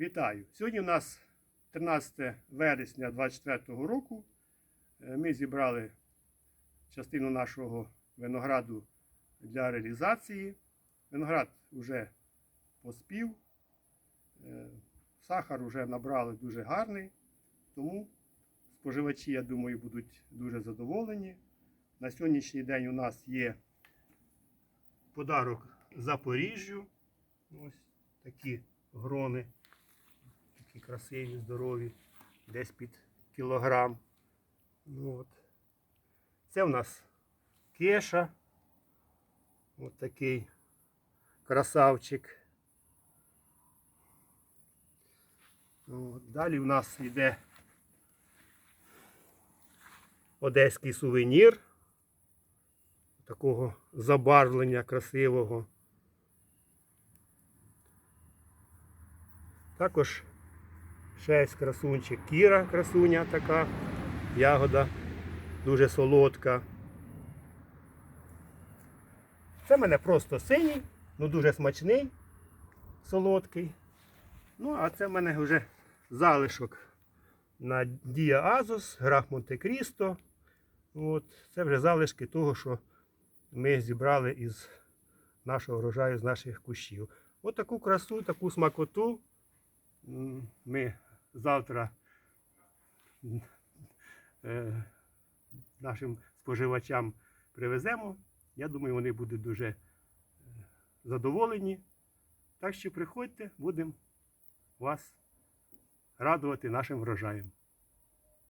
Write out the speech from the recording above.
Вітаю! Сьогодні у нас 13 вересня 2024 року. Е, Ми зібрали частину нашого винограду для реалізації. Виноград вже поспів, е, сахар вже набрали дуже гарний, тому споживачі, я думаю, будуть дуже задоволені. На сьогоднішній день у нас є подарок Запоріжжю. Ось такі грони красиві, здорові, десь під кілограм. Ну, от. Це в нас кеша. От такий красавчик. От. Далі в нас йде одеський сувенір. Такого забарвлення красивого. Також ще є красунчик Кіра, красуня така, ягода дуже солодка. Це в мене просто синій, ну дуже смачний, солодкий. Ну, а це в мене вже залишок на Дія Азус, граф Монте-Крісто. Це вже залишки того, що ми зібрали із нашого врожаю, з наших кущів. От красу, таку смакоту ми завтра е, нашим споживачам привеземо. Я думаю, вони будуть дуже е, задоволені. Так що приходьте, будемо вас радувати нашим врожаєм.